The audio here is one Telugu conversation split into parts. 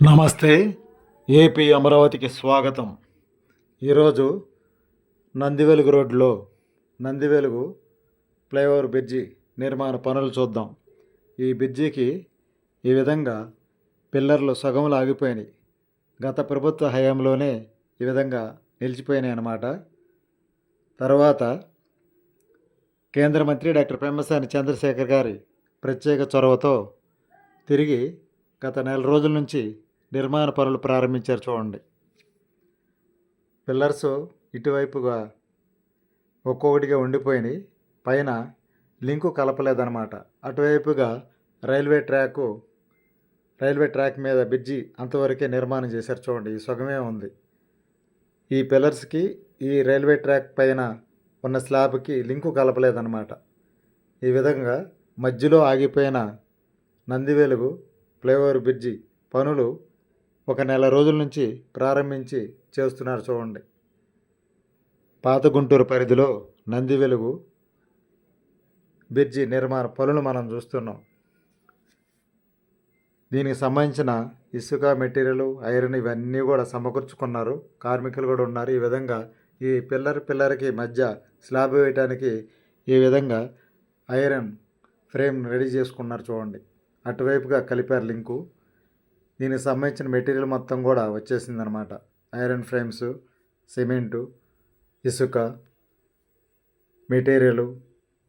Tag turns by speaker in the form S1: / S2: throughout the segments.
S1: నమస్తే ఏపీ అమరావతికి స్వాగతం. ఈరోజు నందివెలుగు రోడ్లో నందివెలుగు ఫ్లైఓవర్ బ్రిడ్జి నిర్మాణ పనులు చూద్దాం. ఈ బ్రిడ్జికి ఈ విధంగా పిల్లర్లు సగంలో ఆగిపోయినాయి. గత ప్రభుత్వ హయాంలోనే ఈ విధంగా నిలిచిపోయినాయి అన్నమాట. తర్వాత కేంద్ర మంత్రి డాక్టర్ పెమ్మసాని చంద్రశేఖర్ గారి ప్రత్యేక చొరవతో తిరిగి గత నెల రోజుల నుంచి నిర్మాణ పనులు ప్రారంభించారు చూడండి. పిల్లర్స్ ఇటువైపుగా ఒక్కొక్కటిగా ఉండిపోయినాయి. పైన లింకు కలపలేదన్నమాట. అటువైపుగా రైల్వే ట్రాకు రైల్వే ట్రాక్ మీద బ్రిడ్జి అంతవరకే నిర్మాణం చేశారు చూడండి. ఈ సగమే ఉంది. ఈ పిల్లర్స్కి ఈ రైల్వే ట్రాక్ పైన ఉన్న స్లాబ్కి లింకు కలపలేదన్నమాట. ఈ విధంగా మధ్యలో ఆగిపోయిన నందివెలుగు ఫ్లైఓవర్ బ్రిడ్జి పనులు ఒక నెల రోజుల నుంచి ప్రారంభించి చేస్తున్నారు చూడండి. పాత గుంటూరు పరిధిలో నంది వెలుగు బ్రిడ్జి నిర్మాణ పనులు మనం చూస్తున్నాం. దీనికి సంబంధించిన ఇసుక మెటీరియల్ ఐరన్ ఇవన్నీ కూడా సమకూర్చుకున్నారు. కార్మికులు కూడా ఉన్నారు. ఈ విధంగా ఈ పిల్లర్ పిల్లర్కి మధ్య స్లాబ్ వేయడానికి ఈ విధంగా ఐరన్ ఫ్రేమ్ రెడీ చేసుకున్నారు చూడండి. అటువైపుగా కలిపారు లింకు. దీనికి సంబంధించిన మెటీరియల్ మొత్తం కూడా వచ్చేసిందనమాట ఐరన్ ఫ్రేమ్స్ సిమెంటు ఇసుక మెటీరియల్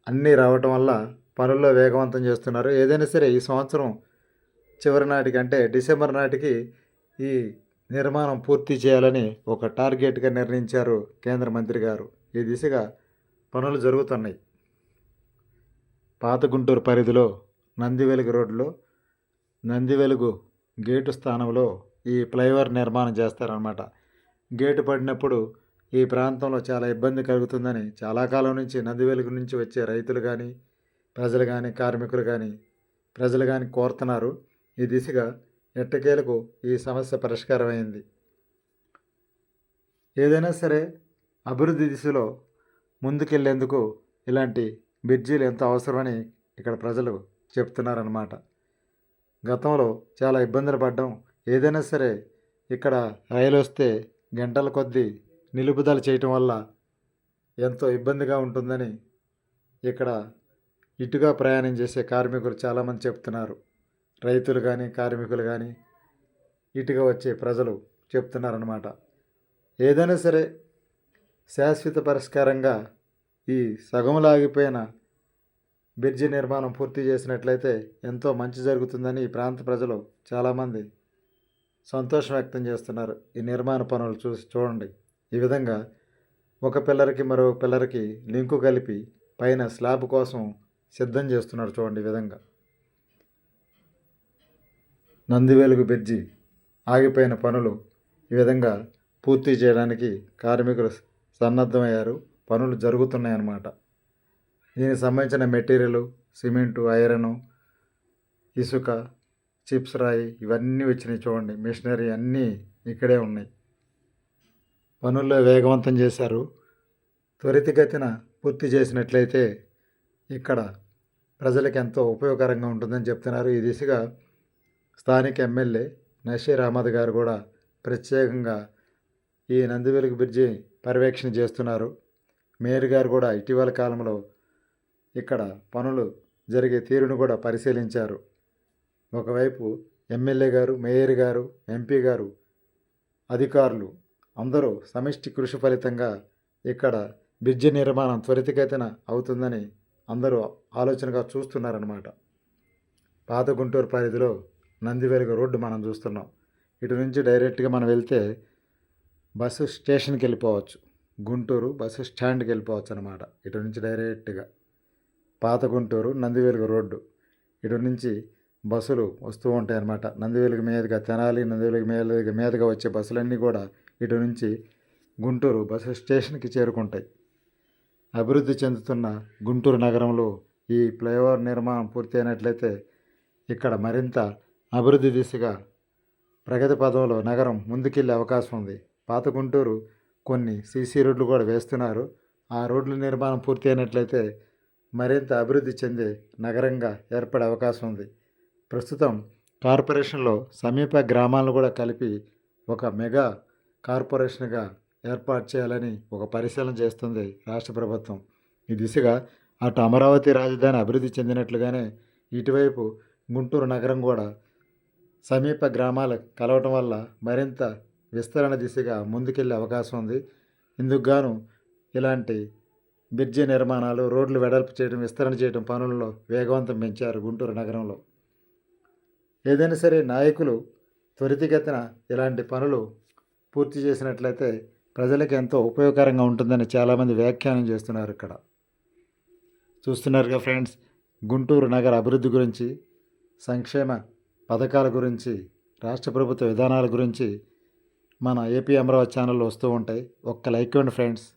S1: అన్నీ రావటం వల్ల పనుల్లో వేగవంతం చేస్తున్నారు. ఏదైనా సరే ఈ సంవత్సరం చివరి నాటికి అంటే డిసెంబర్ నాటికి ఈ నిర్మాణం పూర్తి చేయాలని ఒక టార్గెట్గా నిర్ణయించారు కేంద్ర మంత్రి గారు. ఈ దిశగా పనులు జరుగుతున్నాయి. పాత గుంటూరు పరిధిలో నందివెలుగు రోడ్లో నందివెలుగు గేటు స్థానంలో ఈ ఫ్లైఓవర్ నిర్మాణం చేస్తారనమాట గేటు పడినప్పుడు ఈ ప్రాంతంలో చాలా ఇబ్బంది కలుగుతుందని చాలా కాలం నుంచి నందివెలుగు నుంచి వచ్చే రైతులు కానీ ప్రజలు కానీ కార్మికులు కానీ ప్రజలు కానీ కోరుతున్నారు. ఈ దిశగా ఎట్టకేలకు ఈ సమస్య పరిష్కారమైంది ఏదైనా సరే అభివృద్ధి దిశలో ముందుకెళ్ళేందుకు ఇలాంటి బ్రిడ్జీలు ఎంతో అవసరమని ఇక్కడ ప్రజలు చెప్తున్నారన్నమాట. గతంలో చాలా ఇబ్బందులు పడ్డం. ఏదైనా సరే ఇక్కడ రైలు వస్తే గంటల కొద్దీ నిలుపుదల చేయటం వల్ల ఎంతో ఇబ్బందిగా ఉంటుందని ఇక్కడ ఇటుగా ప్రయాణం చేసే కార్మికులు చాలామంది చెప్తున్నారు. రైతులు కానీ కార్మికులు కానీ ఇటుగా వచ్చే ప్రజలు చెప్తున్నారన్నమాట. ఏదైనా సరే శాశ్వత పరిష్కారంగా ఈ సగం ఆగిపోయిన బ్రిడ్జి నిర్మాణం పూర్తి చేసినట్లయితే ఎంతో మంచి జరుగుతుందని ఈ ప్రాంత ప్రజలు చాలామంది సంతోషం వ్యక్తం చేస్తున్నారు. ఈ నిర్మాణ పనులు చూసి చూడండి. ఈ విధంగా ఒక పిల్లరికి మరో పిల్లరికి లింకు కలిపి పైన స్లాబ్ కోసం సిద్ధం చేస్తున్నారు చూడండి ఈ విధంగా. నందివేలుగు బ్రిడ్జి ఆగిపోయిన పనులు ఈ విధంగా పూర్తి చేయడానికి కార్మికులు సన్నద్ధమయ్యారు. పనులు జరుగుతున్నాయి అన్నమాట దీనికి సంబంధించిన మెటీరియల్ సిమెంటు ఐరను ఇసుక చిప్స్ రాయి ఇవన్నీ వచ్చినాయి చూడండి. మిషనరీ అన్నీ ఇక్కడే ఉన్నాయి. పనుల్లో వేగవంతం చేశారు. త్వరితగతిన పూర్తి చేసినట్లయితే ఇక్కడ ప్రజలకు ఎంతో ఉపయోగకరంగా ఉంటుందని చెప్తున్నారు. ఈ దిశగా స్థానిక ఎమ్మెల్యే నషీర్ అహ్మద్ గారు కూడా ప్రత్యేకంగా ఈ నందివెలుగు బ్రిడ్జి పర్యవేక్షణ చేస్తున్నారు. మేయర్ గారు కూడా ఇటీవల కాలంలో ఇక్కడ పనులు జరిగే తీరును కూడా పరిశీలించారు. ఒకవైపు ఎమ్మెల్యే గారు మేయర్ గారు ఎంపీ గారు అధికారులు అందరూ సమిష్టి కృషి ఫలితంగా ఇక్కడ బ్రిడ్జి నిర్మాణం త్వరితగతిన అవుతుందని అందరూ ఆలోచనగా చూస్తున్నారన్నమాట. పాత గుంటూరు పరిధిలో నందివెలుగు రోడ్డు మనం చూస్తున్నాం. ఇటు నుంచి డైరెక్ట్గా మనం వెళ్తే బస్సు స్టేషన్కి వెళ్ళిపోవచ్చు. గుంటూరు బస్సు స్టాండ్కి వెళ్ళిపోవచ్చు అనమాట ఇటు నుంచి డైరెక్ట్గా. పాత గుంటూరు నందివెలుగు రోడ్డు. ఇటు నుంచి బస్సులు వస్తూ ఉంటాయి అన్నమాట. నందివెలుగు మీదుగా తెనాలి నందివెలుగు మీద మీదుగా వచ్చే బస్సులన్నీ కూడా ఇటు నుంచి గుంటూరు బస్సు స్టేషన్కి చేరుకుంటాయి. అభివృద్ధి చెందుతున్న గుంటూరు నగరంలో ఈ ఫ్లైఓవర్ నిర్మాణం పూర్తి అయినట్లయితే ఇక్కడ మరింత అభివృద్ధి దిశగా ప్రగతి పదంలో నగరం ముందుకెళ్ళే అవకాశం ఉంది. పాత గుంటూరు కొన్ని సీసీ రోడ్లు కూడా వేస్తున్నారు. ఆ రోడ్ల నిర్మాణం పూర్తి అయినట్లయితే మరింత అభివృద్ధి చెందే నగరంగా ఏర్పడే అవకాశం ఉంది. ప్రస్తుతం కార్పొరేషన్లో సమీప గ్రామాలను కూడా కలిపి ఒక మెగా కార్పొరేషన్గా ఏర్పాటు చేయాలని ఒక పరిశీలన చేస్తుంది రాష్ట్ర ప్రభుత్వం. ఈ దిశగా అటు అమరావతి రాజధాని అభివృద్ధి చెందినట్లుగానే ఇటువైపు గుంటూరు నగరం కూడా సమీప గ్రామాలు కలవటం వల్ల మరింత విస్తరణ దిశగా ముందుకెళ్ళే అవకాశం ఉంది. ఇందుకు గాను ఇలాంటి బ్రిడ్జి నిర్మాణాలు రోడ్లు వెడల్పు చేయడం విస్తరణ చేయడం పనుల్లో వేగవంతం పెంచారు గుంటూరు నగరంలో. ఏదైనా సరే నాయకులు త్వరితగతిన ఇలాంటి పనులు పూర్తి చేసినట్లయితే ప్రజలకు ఎంతో ఉపయోగకరంగా ఉంటుందని చాలామంది వ్యాఖ్యానం చేస్తున్నారు ఇక్కడ. చూస్తున్నారుగా ఫ్రెండ్స్ గుంటూరు నగర అభివృద్ధి గురించి సంక్షేమ పథకాల గురించి రాష్ట్ర ప్రభుత్వ విధానాల గురించి మన ఏపీ అమరావతి ఛానల్లో వస్తూ ఉంటాయి. ఒక్క లైక్ ఇవ్వండి ఫ్రెండ్స్.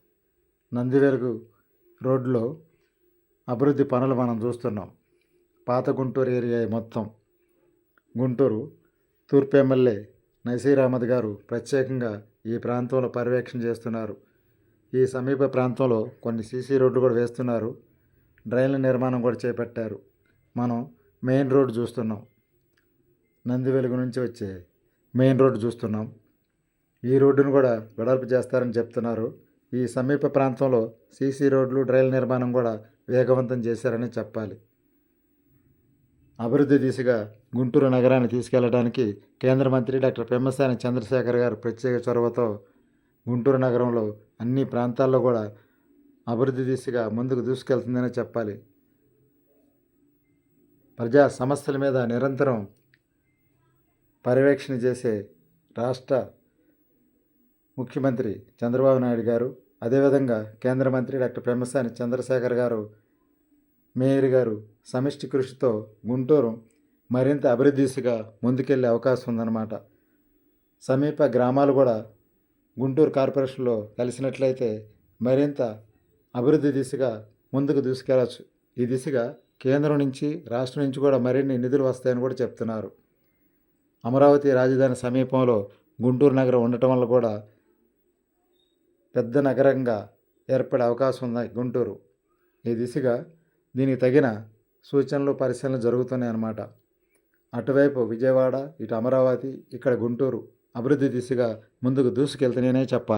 S1: నందివెరుగు రోడ్లో అభివృద్ధి పనులు మనం చూస్తున్నాం. పాత గుంటూరు ఏరియా మొత్తం. గుంటూరు తూర్పు ఎమ్మెల్యే నసీర్ అహ్మద్ గారు ప్రత్యేకంగా ఈ ప్రాంతంలో పర్యవేక్షణ చేస్తున్నారు. ఈ సమీప ప్రాంతంలో కొన్ని సీసీ రోడ్లు కూడా వేస్తున్నారు. డ్రైన్ల నిర్మాణం కూడా చేపట్టారు. మనం మెయిన్ రోడ్డు చూస్తున్నాం. నంది వెలుగు నుంచి వచ్చే మెయిన్ రోడ్డు చూస్తున్నాం. ఈ రోడ్డును కూడా వెడల్పు చేస్తారని చెప్తున్నారు. ఈ సమీప ప్రాంతంలో సీసీ రోడ్లు డ్రైల్ నిర్మాణం కూడా వేగవంతం చేశారని చెప్పాలి. అభివృద్ధి దిశగా గుంటూరు నగరాన్ని తీసుకెళ్ళడానికి కేంద్ర మంత్రి డాక్టర్ పెమ్మసాని చంద్రశేఖర్ గారు ప్రత్యేక చొరవతో గుంటూరు నగరంలో అన్ని ప్రాంతాల్లో కూడా అభివృద్ధి దిశగా ముందుకు దూసుకెళ్తుందని చెప్పాలి. ప్రజా సమస్యల మీద నిరంతరం పర్యవేక్షణ చేసే రాష్ట్ర ముఖ్యమంత్రి చంద్రబాబు నాయుడు గారు అదేవిధంగా కేంద్ర మంత్రి డాక్టర్ పెమ్మసాని చంద్రశేఖర్ గారు మేయర్ గారు సమిష్టి కృషితో గుంటూరు మరింత అభివృద్ధి దిశగా ముందుకెళ్ళే అవకాశం ఉందన్నమాట. సమీప గ్రామాలు కూడా గుంటూరు కార్పొరేషన్లో కలిసినట్లయితే మరింత అభివృద్ధి దిశగా ముందుకు దూసుకెళ్ళచ్చు. ఈ దిశగా కేంద్రం నుంచి రాష్ట్రం నుంచి కూడా మరిన్ని నిధులు వస్తాయని కూడా చెప్తున్నారు. అమరావతి రాజధాని సమీపంలో గుంటూరు నగరం ఉండటం వల్ల కూడా పెద్ద నగరంగా ఏర్పడే అవకాశం ఉంది గుంటూరు. ఈ దిశగా దీనికి తగిన సూచనలు పరిశీలనలు జరుగుతున్నాయి అన్నమాట. అటువైపు విజయవాడ ఇటు అమరావతి ఇక్కడ గుంటూరు అభివృద్ధి దిశగా ముందుకు దూసుకెళ్తున్నాయనే చెప్పాలి.